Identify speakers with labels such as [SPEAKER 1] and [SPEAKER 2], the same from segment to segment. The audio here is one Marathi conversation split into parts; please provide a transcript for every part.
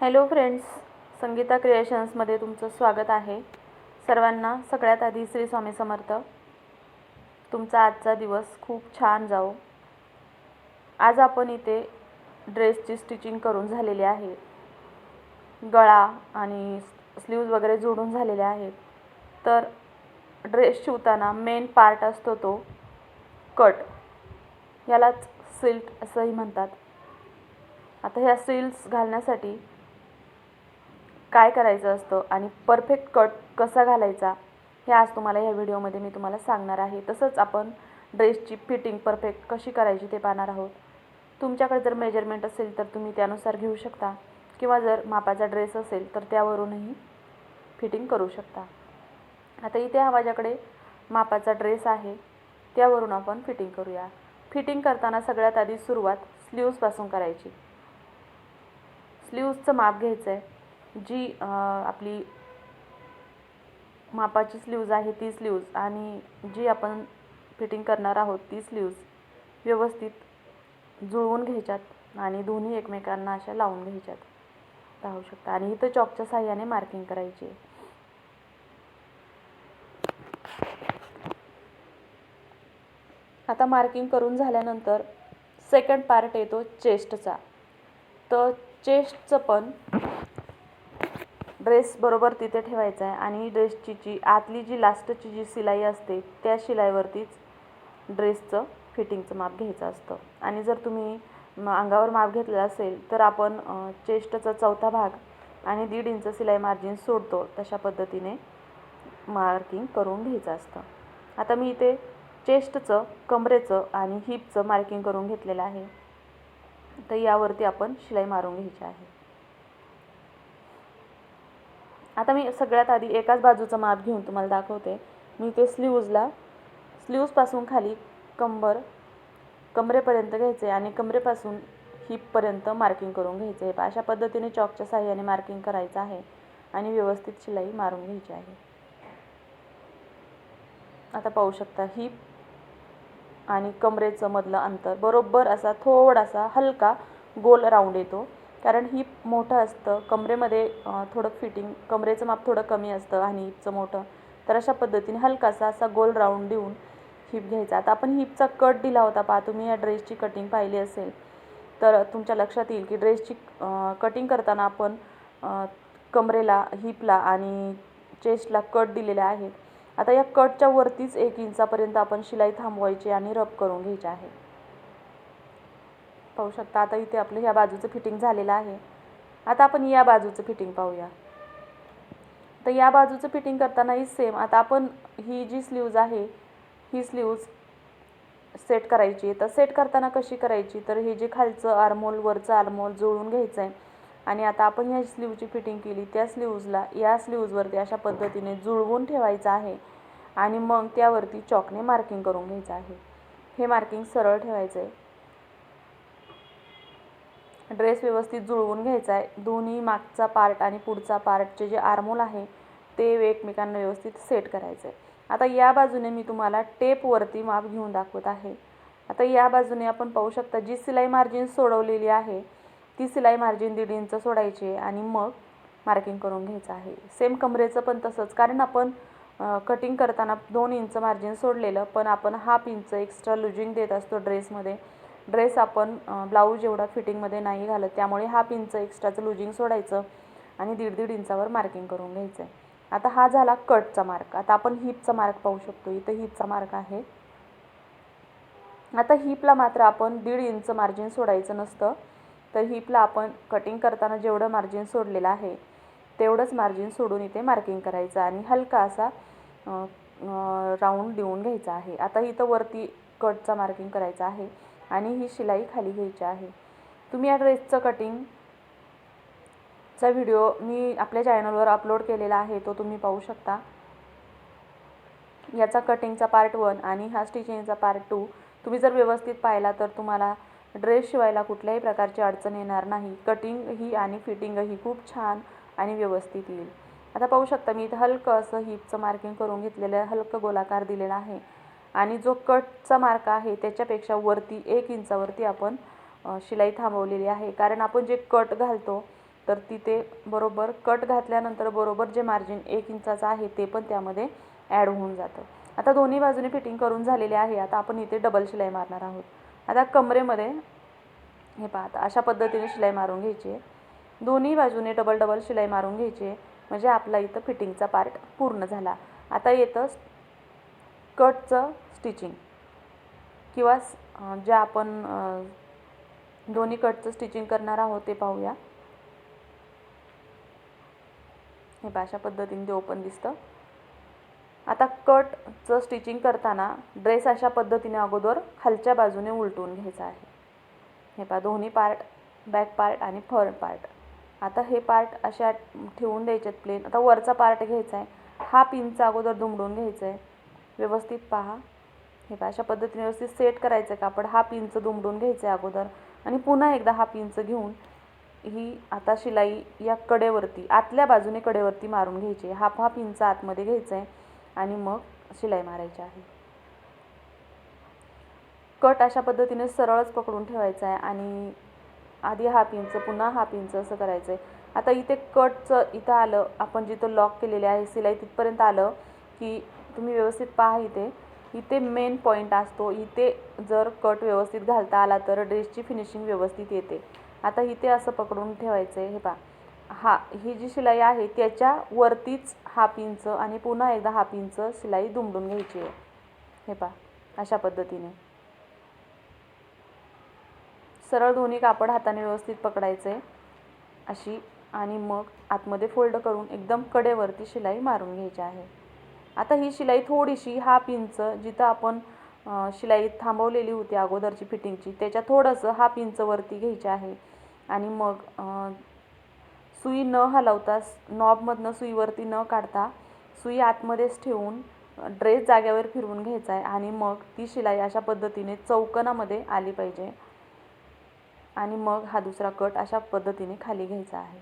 [SPEAKER 1] हॅलो फ्रेंड्स संगीता क्रिएशन्समध्ये तुमचं स्वागत आहे. सर्वांना सगळ्यात आधी श्री स्वामी समर्थ. तुमचा आजचा दिवस खूप छान जाओ आज आपण इथे ड्रेसची स्टिचिंग करून झालेली आहे. गळा आणि स्लीव्ज वगैरे जोडून झालेले आहेत. तर ड्रेस शिवताना मेन पार्ट असतो तो कट. यालाच सिल्ट असंही म्हणतात. आता ह्या सिल्स घालण्यासाठी काय करायचं असतं आणि परफेक्ट कट कसा घालायचा हे आज तुम्हाला ह्या व्हिडिओमध्ये मी तुम्हाला सांगणार आहे. तसंच आपण ड्रेसची फिटिंग परफेक्ट कशी करायची ते पाहणार आहोत. तुमच्याकडे जर मेजरमेंट असेल तर तुम्ही त्यानुसार घेऊ शकता. किंवा जर मापाचा ड्रेस असेल तर त्यावरूनही फिटिंग करू शकता. आता इथे हा माझ्याकडे मापाचा ड्रेस आहे. त्यावरून आपण फिटिंग करूया. फिटिंग करताना सगळ्यात आधी सुरुवात स्लीव्सपासून करायची. स्लीव्सचं माप घ्यायचं आहे जी आपली मापाची स्लीव्ज आहे ती स्लीव्ज आणि जी आपण फिटिंग करणार आहोत ती स्लीव्ज व्यवस्थित जुळवून घ्यायच्यात आणि दोन्ही एकमेकांना अशा लावून घ्यायच्यात. राहू शकता. आणि इथं चॉकच्या साह्याने मार्किंग करायची. आता मार्किंग करून झाल्यानंतर सेकंड पार्ट येतो चेस्टचा तर चेस्टचं पण ड्रेस बरोबर तिथे ठेवायचा आहे आणि ड्रेसची जी आतली जी लास्टची जी शिलाई असते त्या शिलाईवरतीच ड्रेसचं फिटिंगचं माप घ्यायचं असतं. आणि जर तुम्ही अंगावर माप घेतलेलं असेल तर आपण चेस्टचा चौथा भाग आणि दीड इंच शिलाई मार्जिन सोडतो तशा पद्धतीने मार्किंग करून घ्यायचं असतं. आता मी इथे चेस्टचं कमरेचं आणि हिपचं मार्किंग करून घेतलेलं आहे. तर यावरती आपण शिलाई मारून घ्यायची आहे. आता मी सगळ्यात आधी एकाच बाजूचं माप घेऊन तुम्हाला दाखवते. मी ते स्लीव्जला स्लीव्जपासून खाली कंबर कमरेपर्यंत घ्यायचे आणि कमरेपासून हिपपर्यंत मार्किंग करून घ्यायचं. आहे अशा पद्धतीने चॉकच्या साह्याने मार्किंग करायचं आहे आणि व्यवस्थित शिलाई मारून घ्यायची आहे. आता पाहू शकता हिप आणि कमरेचं मधलं अंतर. बरोबर असा थोडासा हलका गोल राऊंड येतो. कारण हिप मोठं असतं. कमरेमध्ये थोडं फिटिंग कमरेचं माप थोडं कमी असतं आणि हिपचं मोठं. तर अशा पद्धतीने हलकासा असा गोल राऊंड देऊन हिप घ्यायचा. आता आपण हिपचा कट दिला होता पहा तुम्ही या ड्रेसची कटिंग पाहिली असेल. तर तुमच्या लक्षात येईल की ड्रेसची कटिंग करताना आपण कमरेला हिपला आणि चेस्टला कट दिलेले आहेत. आता या कटच्या वरतीच एक इंचापर्यंत आपण शिलाई थांबवायची आणि रब करून घ्यायची आहे. पाहू शकता. आता इथे आपलं ह्या बाजूचं फिटिंग झालेलं आहे. आता आपण या बाजूचं फिटिंग पाहूया. तर या बाजूचं फिटिंग करतानाही सेम आता आपण ही जी स्लीव्ज आहे ही स्लीव्ज सेट करायची. तर सेट करताना कशी करायची? तर हे जे खालचं आर्मोल वरचं आरमोल जुळून घ्यायचं आहे आणि आता आपण ह्या स्लीवची फिटिंग केली. त्या स्लीव्जला या स्लीव्जवरती अशा पद्धतीने जुळवून ठेवायचं आहे. आणि मग त्यावरती चॉकने मार्किंग करून घ्यायचं आहे. हे मार्किंग सरळ ठेवायचं आहे ड्रेस व्यवस्थित जुळवून घ्यायचा आहे दोन्ही मागचा पार्ट आणि पुढचा पार्टचे जे आर्मोल आहे ते एकमेकांना व्यवस्थित सेट करायचं आहे आता या बाजूने मी तुम्हाला टेपवरती माप घेऊन दाखवत आहे. आता या बाजूने आपण पाहू शकता जी सिलाई मार्जिन सोडवलेली आहे ती सिलाई मार्जिन दीड इंच सोडायची आहे आणि मग मार्किंग करून घ्यायचं आहे. सेम कमरेचं पण तसंच कारण आपण कटिंग करताना दोन इंच मार्जिन सोडलेलं पण आपण हाफ इंच एक्स्ट्रा लुजिंग देत असतो ड्रेसमध्ये ड्रेस आपण ब्लाऊज एवढा फिटिंगमध्ये नाही घालत. त्यामुळे हाफ इंच एक्स्ट्राचं लुजिंग सोडायचं आणि दीड दीड इंचावर मार्किंग करून घ्यायचं आहे आता हा झाला कटचा मार्क. आता आपण हिपचा मार्क पाहू शकतो. इथं हिपचा मार्क आहे. आता हिपला मात्र आपण दीड इंच मार्जिन सोडायचं नसतं. तर हिपला आपण कटिंग करताना जेवढं मार्जिन सोडलेलं आहे तेवढंच मार्जिन सोडून इथे मार्किंग करायचं आणि हलका असा राऊंड देऊन घ्यायचा आहे. आता इथं वरती कटचा मार्किंग करायचं आहे. आणि ही शिलाई खाली घ्यायची आहे. तुम्ही या ड्रेसचं कटिंग चा व्हिडिओ मी आपल्या चॅनलवर अपलोड केलेला आहे तो तुम्ही पाहू शकता. याचा कटिंगचा पार्ट वन आणि हा स्टिचिंगचा पार्ट टू तुम्ही जर व्यवस्थित पाहिला तर तुम्हाला ड्रेस शिवायला कुठल्याही प्रकारची अडचण येणार नाही. कटिंग ही आणि फिटिंग ही खूप छान आणि व्यवस्थित येईल. आता पाहू शकता मी इथं हलकं असं हिपचं मार्किंग करून घेतलेलं आहे हलकं गोलाकार दिलेला आहे. आणि जो कटचा मार्क आहे त्याच्यापेक्षा वरती एक इंचावरती आपण शिलाई थांबवलेली आहे. कारण आपण जे कट घालतो तर तिथे बरोबर कट घातल्यानंतर बरोबर जे मार्जिन एक इंचाचं आहे ते पण त्यामध्ये ॲड होऊन जातं. आता दोन्ही बाजूने फिटिंग करून झालेले आहे. आता आपण इथे डबल शिलाई मारणार आहोत. आता कमरेमध्ये हे पाहता अशा पद्धतीने शिलाई मारून घ्यायची आहे. दोन्ही बाजूने डबल डबल शिलाई मारून घ्यायची आहे. म्हणजे आपला इथं फिटिंगचा पार्ट पूर्ण झाला. आता येतं कटचं स्टिचिंग किंवा ज्या जे आपण दोन्ही कटचं स्टिचिंग करणार आहोत ते पाहूया. हे अशा पद्धतीने ते ओपन दिसतं. आता कटचं स्टिचिंग करताना ड्रेस अशा पद्धतीने अगोदर खालच्या बाजूने उलटून घ्यायचा आहे. हे पहा दोन्ही पार्ट बॅक पार्ट आणि फ्रंट पार्ट. आता हे पार्ट अशा ठेवून द्यायचे आहेत प्लेन. आता वरचा पार्ट घ्यायचा आहे. हा पिनचा अगोदर दुमडून घ्यायचा आहे. व्यवस्थित पहा. हे पहा अशा पद्धतीने व्यवस्थित सेट करायचं आहे कापड हा पिंच दुमडून घ्यायचं आहे अगोदर. आणि पुन्हा एकदा हा पिंच घेऊन ही आता शिलाई या कडेवरती आतल्या बाजूने कडेवरती मारून घ्यायची आहे. हा हा पिंच आतमध्ये घ्यायचा आहे आणि मग शिलाई मारायची आहे. कट अशा पद्धतीने सरळच पकडून ठेवायचा आहे. आणि आधी हा पिंच पुन्हा हा पिंच असं करायचं आहे. आता इथे कटचं इथं आलं आपण जिथं लॉक केलेले आहे सिलाई तिथपर्यंत आलं की तुम्ही व्यवस्थित पहा इथे. इथे मेन पॉईंट असतो. इथे जर कट व्यवस्थित घालता आला तर ड्रेसची फिनिशिंग व्यवस्थित येते. आता इथे असं पकडून ठेवायचं आहे हे पहा. हा ही जी शिलाई आहे त्याच्या वरतीच हा आणि पुन्हा एकदा हाफ इंच शिलाई दुमडून घ्यायची आहे. हे पहा अशा पद्धतीने. सरळ दोन्ही कापड हाताने व्यवस्थित पकडायचं आहे अशी आणि मग आतमध्ये फोल्ड करून एकदम कडेवरती शिलाई मारून घ्यायची आहे. आता ही शिलाई थोडीशी हा इंच जिथं आपण शिलाई थांबवलेली होती अगोदरची फिटिंगची त्याच्या थोडंसं हा इंचवरती घ्यायची आहे. आणि मग सुई न हलवता नॉबमधनं सुईवरती न काढता सुई आतमध्येच ठेवून ड्रेस जाग्यावर फिरवून घ्यायचा आहे. आणि मग ती शिलाई अशा पद्धतीने चौकनामध्ये आली पाहिजे. आणि मग हा दुसरा कट अशा पद्धतीने खाली घ्यायचा आहे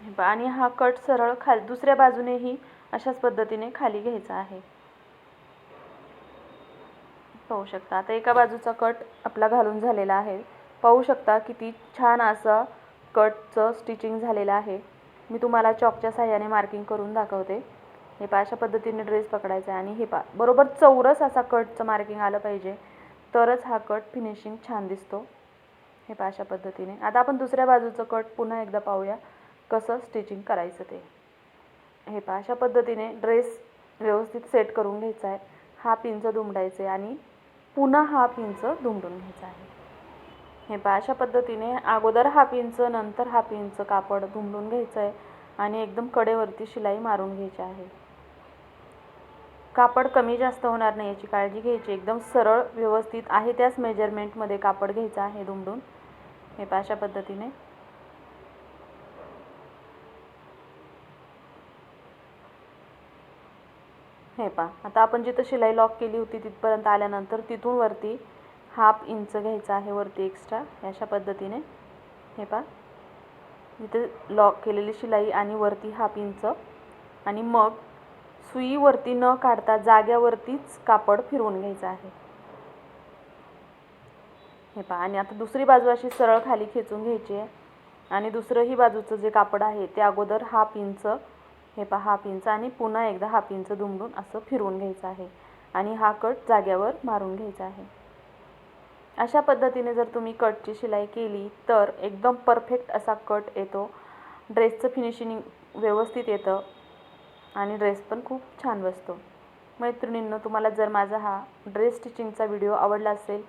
[SPEAKER 1] हे पहा, आणि हा कट सरळ खाल दुसऱ्या बाजूनेही अशाच पद्धतीने खाली घ्यायचा आहे. पाहू शकता आता एका बाजूचा कट आपला घालून झालेला आहे. पाहू शकता किती छान असं कटचं स्टिचिंग झालेलं आहे. मी तुम्हाला चॉकच्या साह्याने मार्किंग करून दाखवते. हे पा अशा पद्धतीने ड्रेस पकडायचा आहे. आणि हे पा बरोबर चौरस असा कटचं मार्किंग आलं पाहिजे. तरच हा कट फिनिशिंग छान दिसतो. हे पा अशा पद्धतीने. आता आपण दुसऱ्या बाजूचं कट पुन्हा एकदा पाहूया. कसं स्टिचिंग करायचं ते. हे पहा अशा पद्धतीने ड्रेस व्यवस्थित सेट करून घ्यायचा आहे. हा पिंच दुमडायचं आहे आणि पुन्हा हा पिंच दुमडून घ्यायचा आहे. हे पहा अशा पद्धतीने अगोदर हा पिंच नंतर हा पिंच कापड दुमडून घ्यायचं आहे आणि एकदम कडेवरती शिलाई मारून घ्यायची आहे. कापड कमी जास्त होणार नाही याची काळजी घ्यायची. एकदम सरळ व्यवस्थित आहे त्याच मेजरमेंटमध्ये कापड घ्यायचं आहे दुमडून. हे पहा अशा पद्धतीने. हे पहा आता आपण जिथं शिलाई लॉक केली होती तिथपर्यंत आल्यानंतर तिथून वरती हाफ इंच घ्यायचं आहे वरती एक्स्ट्रा अशा पद्धतीने. हे पहा इथे लॉक केलेली शिलाई आणि वरती हाफ इंच आणि मग सुईवरती न काढता जाग्यावरतीच कापड फिरवून घ्यायचं आहे. हे पहा आणि आता दुसरी बाजू अशी सरळ खाली खेचून घ्यायची आहे. आणि दुसरंही बाजूचं जे कापड आहे ते अगोदर हाफ इंच हे पहा हाफ इंच आणि पुन्हा एकदा हा पिंच दुमडून असं फिरवून घ्यायचं आहे आणि हा कट जाग्यावर मारून घ्यायचा आहे. अशा पद्धतीने जर तुम्ही कटची शिलाई केली तर एकदम परफेक्ट असा कट येतो. ड्रेसचं फिनिशिंग व्यवस्थित येतं आणि ड्रेस पण खूप छान बसतो. मैत्रिणींनो तुम्हाला जर माझा हा ड्रेस स्टिचिंगचा व्हिडिओ आवडला असेल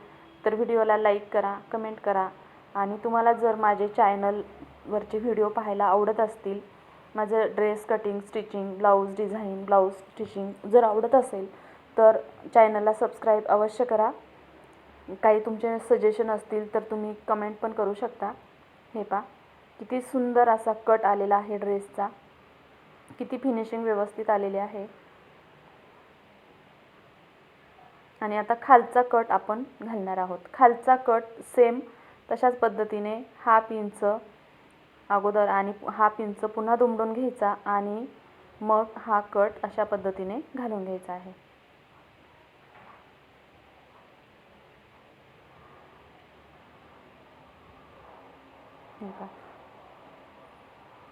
[SPEAKER 1] तर व्हिडिओला लाईक करा कमेंट करा आणि तुम्हाला जर माझे चॅनलवरचे व्हिडिओ पाहायला आवडत असतील माझं dress cutting stitching blouse design blouse stitching जर आवडत असेल तर चॅनलला सबस्क्राईब अवश्य करा. काही तुमचे सजेशन असतील तर तुम्ही कमेंट पण करू शकता. हे पा किती सुंदर असा कट आलेला आहे ड्रेसचा किती फिनिशिंग व्यवस्थित आलेली आहे. आणि आता खालचा कट आपण घालणार आहोत. खालचा कट सेम तशाच पद्धतीने हाफ इंच अगोदर आणि हा पिंच पुन्हा दुमडून घ्यायचा आणि मग हा कट अशा पद्धतीने घालून घ्यायचा आहे.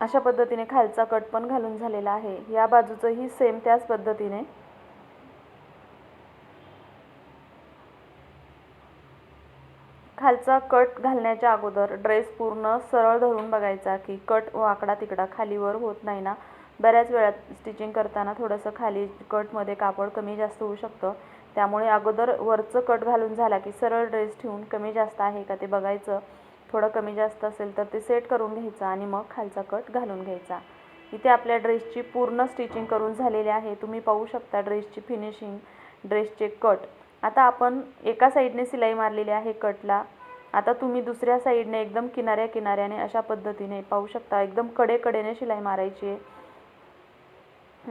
[SPEAKER 1] अशा पद्धतीने खालचा कट पण घालून झालेला आहे. या बाजूचंही सेम त्याच पद्धतीने खालचा कट घालण्याच्या अगोदर ड्रेस पूर्ण सरळ धरून बघायचा की कट वाकडा तिकडा खालीवर होत नाही ना. बऱ्याच वेळा स्टिचिंग करताना थोडंसं खाली कटमध्ये कापड कमी जास्त होऊ शकतं. त्यामुळे अगोदर वरचं कट घालून झाला की सरळ ड्रेस ठेवून कमी जास्त आहे का ते बघायचं. थोडं कमी जास्त असेल तर ते सेट करून घ्यायचं आणि मग खालचा कट घालून घ्यायचा. इथे आपल्या ड्रेसची पूर्ण स्टिचिंग करून झालेली आहे. तुम्ही पाहू शकता ड्रेसची फिनिशिंग ड्रेसचे कट आता आपण एका साईडने शिलाई मारलेली आहे कटला. आता तुम्ही दुसऱ्या साईडने एकदम किनाऱ्या किनाऱ्याने अशा पद्धतीने पाहू शकता एकदम कडेकडेने शिलाई मारायची आहे.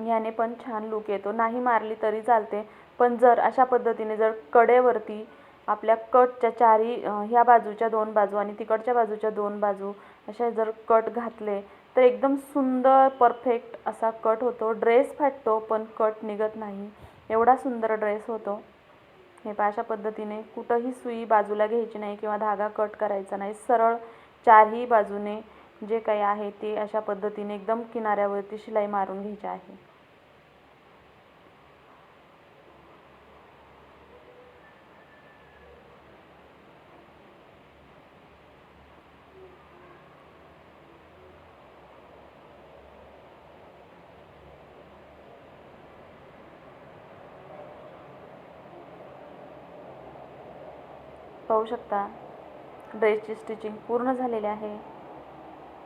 [SPEAKER 1] याने पण छान लुक येतो. नाही मारली तरी चालते पण जर अशा पद्धतीने जर कडेवरती आपल्या कटच्या चारी ह्या बाजूच्या दोन बाजू आणि तिकडच्या बाजूच्या दोन बाजू अशा जर कट घातले तर एकदम सुंदर परफेक्ट असा कट होतो. ड्रेस फाटतो पण कट निघत नाही. एवढा सुंदर ड्रेस होतो. हे पहा अशा पद्धतीने कुठंही सुई बाजूला घ्यायची नाही किंवा धागा कट करायचा नाही. सरळ चारही बाजूने जे काही आहे ते अशा पद्धतीने एकदम किनाऱ्यावरती शिलाई मारून घ्यायची आहे. पाहू शकता. ड्रेसची स्टिचिंग पूर्ण झालेली आहे.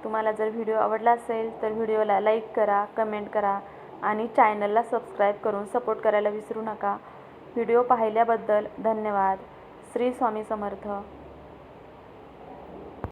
[SPEAKER 1] तुम्हाला जर व्हिडिओ आवडला असेल तर व्हिडिओला लाईक करा कमेंट करा आणि चॅनलला सबस्क्राईब करून सपोर्ट करायला विसरू नका. व्हिडिओ पाहिल्याबद्दल धन्यवाद. श्री स्वामी समर्थ.